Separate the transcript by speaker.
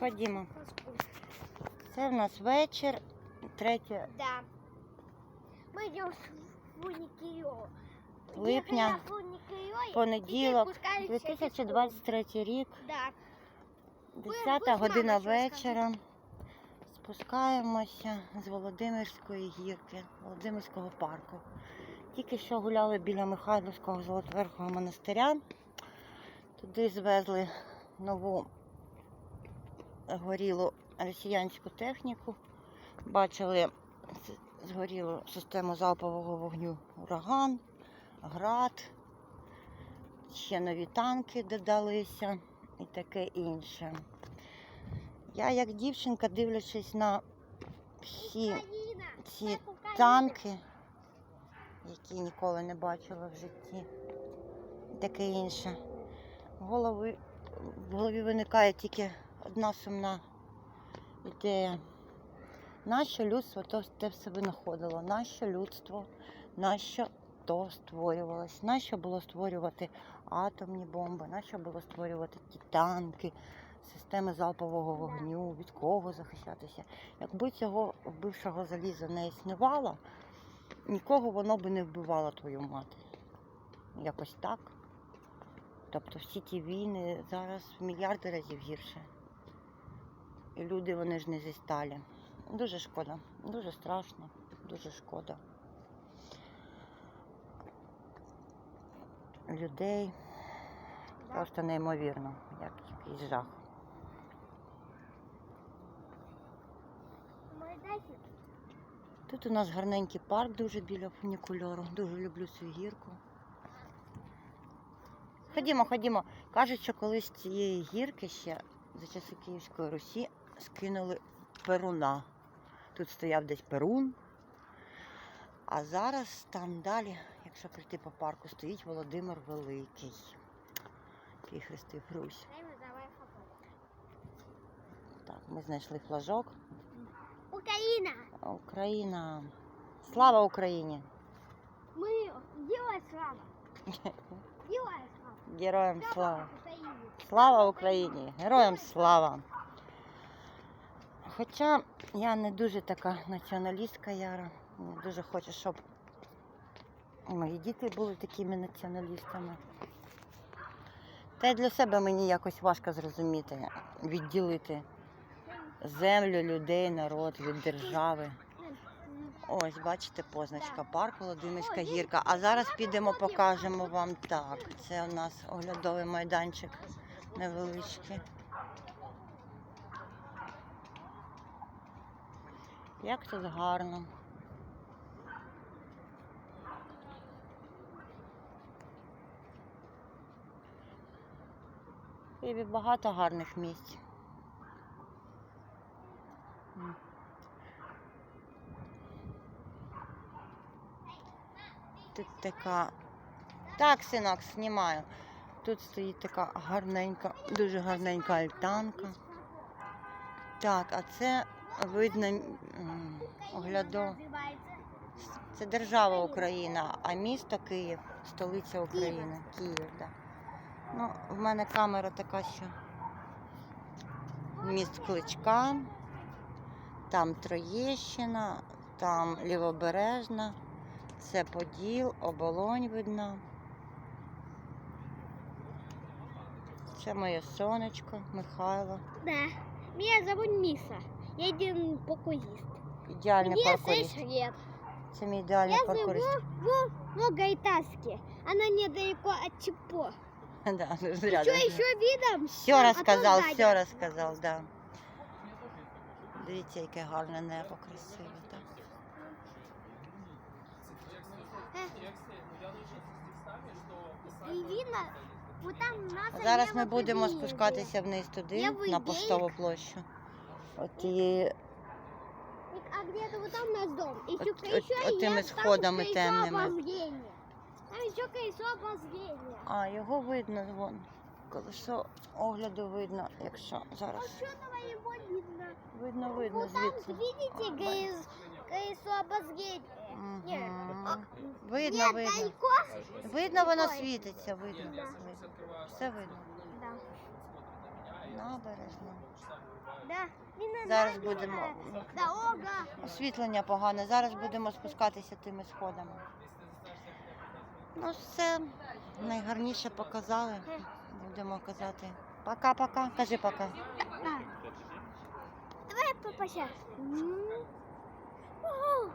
Speaker 1: Ходімо. Це в нас вечір, 3
Speaker 2: Да. Мы идем в фуникио.
Speaker 1: липня, понеділок, 2023 рік,
Speaker 2: Да.
Speaker 1: 10 година вечора. Спускаємося з Володимирської гірки, Володимирського парку. Тільки що гуляли біля Михайлівського Золотверхого монастиря. Туди звезли нову горілу росіянську техніку. Бачили згорілу систему залпового вогню ураган, град, ще нові танки додалися і таке інше. Я як дівчинка, дивлячись на всі ці танки, які ніколи не бачила в житті, таке інше. В в голові виникає тільки одна сумна ідея. Нащо людство то те все винаходило? Нащо людство? Нащо то створювалось? Нащо було створювати атомні бомби? Нащо було створювати ті танки, системи залпового вогню? Від кого захищатися? Якби цього вбившого заліза не існувало, нікого воно би не вбивало твою мати. Якось так. Тобто всі ті війни зараз в мільярди разів гірше. І люди вони ж не зі сталі. Дуже шкода, дуже страшно, дуже шкода. Людей просто неймовірно, як якийсь жах. Тут у нас гарненький парк дуже біля фунікульору. Дуже люблю цю гірку. Ходімо, ходімо. Кажуть, що колись цієї гірки ще за часи Київської Русі скинули перуна. Тут стояв десь перун. А зараз там далі, якщо прийти по парку, стоїть Володимир Великий. Який хрестив Русь. Так, ми знайшли флажок.
Speaker 2: Украина.
Speaker 1: Україна. Слава Україні!
Speaker 2: Мы делай слава. Делай слава.
Speaker 1: Героям слава! Слава Україні! Героям слава! Хоча я не дуже така націоналістка Яра. Не дуже хочу, щоб мої діти були такими націоналістами. Та й для себе мені якось важко зрозуміти, відділити землю, людей, народ від держави. Ось, бачите, позначка парк Володимирська гірка. А зараз підемо, покажемо вам так. Це у нас оглядовий майданчик невеличкий. Як тут гарно. Києві багато гарних місць. Тут така. Так, синок, знімаю. Тут стоїть така гарненька, дуже гарненька альтанка. Так, а це видно оглядо. Це держава Україна, а місто Київ, столиця України. Київ, так. Ну, в мене камера така, що міст Кличка, там Троєщина, там Лівобережна, це Поділ, оболонь видно. Це моє сонечко, Михайло.
Speaker 2: Да. Меня зовут Миса. Я один покуист.
Speaker 1: Ідеальний паркурист. Це мій ідеальний
Speaker 2: Я живу в Многоэтажке. Она недалеко от Чепо.
Speaker 1: Да,
Speaker 2: Что
Speaker 1: рядом.
Speaker 2: еще видом?
Speaker 1: Все розказав, все розказав, да. Дивіться, яке гарне небо красиве, так. Зараз ми будемо спускатися вниз туди, на поштову площу. От тієї,
Speaker 2: А где-то вот там наш дом. И
Speaker 1: От- от-
Speaker 2: есть там
Speaker 1: сходами
Speaker 2: колесо
Speaker 1: темними.
Speaker 2: обозрения. Там еще колесо обозрения.
Speaker 1: а його видно вон. Колесо огляду видно, якщо зараз.
Speaker 2: Ученого его видно.
Speaker 1: Видно, видно
Speaker 2: вот там, видите,
Speaker 1: А,
Speaker 2: колесо, колесо обозрения. Нет, а,
Speaker 1: Видно,
Speaker 2: нет,
Speaker 1: видно.
Speaker 2: далеко.
Speaker 1: Видно, воно світиться, видно.
Speaker 2: Да.
Speaker 1: Все видно.
Speaker 2: Да.
Speaker 1: Набережно. Зараз будемо.
Speaker 2: де Дорога.
Speaker 1: Освітлення погане. Зараз будемо спускатися тими сходами. Ну, все найгарніше показали. Будемо казати. Пока-пока. Кажи пока.
Speaker 2: Давай попася. Ого.